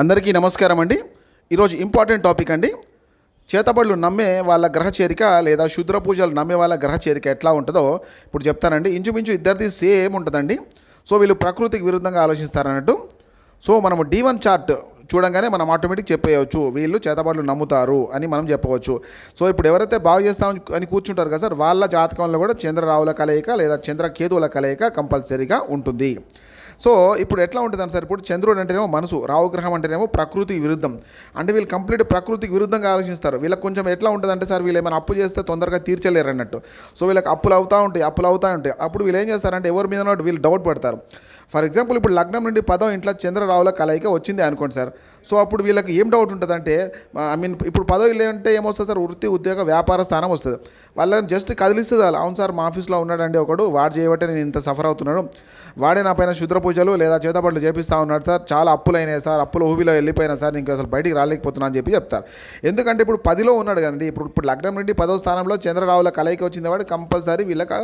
అందరికీ నమస్కారం అండి. ఈరోజు ఇంపార్టెంట్ టాపిక్ అండి. చేతబడులు నమ్మే వాళ్ళ గ్రహ చేరిక లేదా శుద్ర పూజలు నమ్మే వాళ్ళ గ్రహ చేరిక ఎట్లా ఉంటుందో ఇప్పుడు చెప్తానండి. ఇంచుమించు ఇద్దరిది సేమ్ ఉంటుందండి. సో వీళ్ళు ప్రకృతికి విరుద్ధంగా ఆలోచిస్తారన్నట్టు. సో మనము డి వన్ చార్ట్ చూడంగానే మనం ఆటోమేటిక్ చెప్పేయవచ్చు వీళ్ళు చేతబాట్లు నమ్ముతారు అని మనం చెప్పవచ్చు. సో ఇప్పుడు ఎవరైతే బాగు చేస్తామని అని కూర్చుంటారు కదా సార్ వాళ్ళ జాతకంలో కూడా చంద్రరావుల కలయిక లేదా చంద్రకేతువుల కలయిక కంపల్సరీగా ఉంటుంది. సో ఇప్పుడు ఎట్లా ఉంటుందని సార్ ఇప్పుడు చంద్రుడు అంటేనేమో మనసు రావు గ్రహం అంటేనేమో ప్రకృతి విరుద్ధం. అంటే వీళ్ళు కంప్లీట్ ప్రకృతికి విరుద్ధంగా ఆలోచిస్తారు. వీళ్ళకి కొంచెం ఎట్లా ఉంటుందంటే సార్ వీళ్ళు ఏమైనా అప్పు చేస్తే తొందరగా తీర్చలేరు అన్నట్టు సో వీళ్ళకి అప్పులు అవుతూ ఉంటాయి అప్పులు అవుతూ ఉంటాయి. అప్పుడు వీళ్ళు ఏం చేస్తారంటే ఎవరి మీద వీళ్ళు డౌట్ పడతారు. ఫర్ ఎగ్జాంపుల్ ఇప్పుడు లగ్నం నుండి పదం ఇంట్లో చంద్రరావుల కలయిక వచ్చింది అనుకోండి సార్. సో అప్పుడు వీళ్ళకి ఏం డౌట్ ఉంటుంది అంటే ఐ మీన్ ఇప్పుడు పదవి అంటే ఏమొస్తుంది సార్? వృత్తి ఉద్యోగ వ్యాపార స్థానం వస్తుంది. వాళ్ళని జస్ట్ కదిలిస్తుంది వాళ్ళు అవును సార్ మా ఆఫీస్లో ఉన్నాడండి ఒకడు వాడు చేయబట్టే నేను ఇంత సఫర్ అవుతున్నాడు వాడే నా పైన శుద్ర పూజలు లేదా చేతబడులు చేపిస్తూ ఉన్నాడు సార్. చాలా అప్పులైనాయి సార్. అప్పుల ఊబిలో వెళ్ళిపోయినా సార్. ఇంకా అసలు బయటికి రాలేకపోతున్నా అని చెప్పి చెప్తారు. ఎందుకంటే ఇప్పుడు పదిలో ఉన్నాడు కదండి. ఇప్పుడు ఇప్పుడు లగ్నం నుండి పదో స్థానంలో చంద్రరావుల కలయిక వచ్చింది వాడు కంపల్సరీ వీళ్ళకి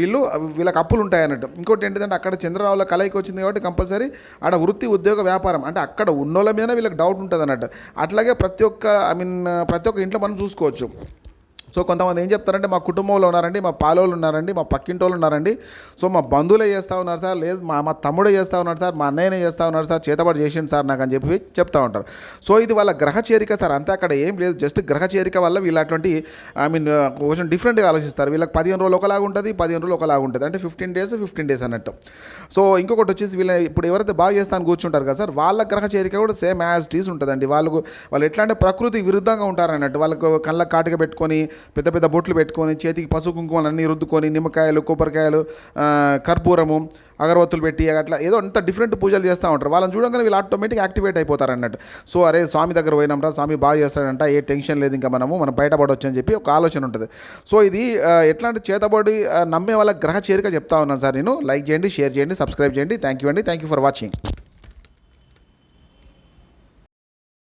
వీళ్ళు వీళ్ళకి అప్పులు ఉంటాయి అన్నట్టు. ఇంకోటి ఏంటంటే అక్కడ చంద్రరావుల కలయిక వచ్చింది కాబట్టి కంపల్సరీ ఆడ వృత్తి ఉద్యోగ వ్యాపారం. అంటే అక్కడ ఉన్నోళ్ళ మీద వీళ్ళకి డౌట్ ఉంటుంది అన్నట్టు అట్లాగే ప్రతి ఒక్క ఐ మీన్ ప్రతి ఒక్క ఇంట్లో మనం చూసుకోవచ్చు. సో కొంతమంది ఏం చెప్తారంటే మా కుటుంబంలో ఉన్నారండి మా పాలోళ్ళు ఉన్నారండి మా పక్కింటోళ్ళు ఉన్నారండి. సో మా బంధువులే చేస్తూ ఉన్నారు సార్ లేదు మా మా తమ్ముడే చేస్తూ ఉన్నారు సార్ మా అన్నయ్యనే చేస్తూ ఉన్నారు సార్ చేతబడి చేసిండు సార్ నాకు అని చెప్పి చెప్తా ఉంటారు. సో ఇది వాళ్ళ గ్రహ చేరిక సార్ అంతే అక్కడ ఏం లేదు జస్ట్ గ్రహ చేరిక వల్ల వీళ్ళు అటువంటి ఐ మీన్ కొంచెం డిఫరెంట్గా ఆలోచిస్తారు. వీళ్ళకి పదిహేను రోజులు ఒకలాగా ఉంటుంది పదిహేను రోజులు ఒకలాగా ఉంటుంది. అంటే ఫిఫ్టీన్ డేస్ ఫిఫ్టీన్ డేస్ అన్నట్టు. సో ఇంకొకటి వచ్చేసి వీళ్ళ ఇప్పుడు ఎవరైతే బాగా చేస్తాను కూర్చుంటారు కదా సార్ వాళ్ళ గ్రహ చేరిక కూడా సేమ్ యాజ్ టీస్ ఉంటుందండి. వాళ్ళకు వాళ్ళు ఎట్లా అంటే ప్రకృతి విరుద్ధంగా ఉంటారు అన్నట్టు. వాళ్ళకు కళ్ళ కాటుక పెట్టుకొని పెద్ద పెద్ద బొట్లు పెట్టుకొని చేతికి పసుపు కుంకుమలు అన్నీ రుద్దుకొని నిమ్మకాయలు కొబ్బరికాయలు కర్పూరము అగరవత్తులు పెట్టి అట్లా ఏదో అంత డిఫరెంట్ పూజలు చేస్తూ ఉంటారు. వాళ్ళని చూడంగానే వీళ్ళు ఆటోమేటిక్ యాక్టివేట్ అయిపోతారు అన్నట్టు. సో అరే స్వామి దగ్గర పోయినాంరా స్వామి బాగా చేస్తాడంట ఏ టెన్షన్ లేదు ఇంకా మనము మనం బయటపడవచ్చు అని చెప్పి ఒక ఆలోచన ఉంటుంది. సో ఇది ఎట్లాంటి చేతబడి నమ్మే వాళ్ళ గ్రహ చేరిక చెప్తా ఉన్నాను సార్ నేను. లైక్ చేయండి షేర్ చేయండి సబ్స్క్రైబ్ చేయండి. థ్యాంక్ యూ అండి. Thank you for watching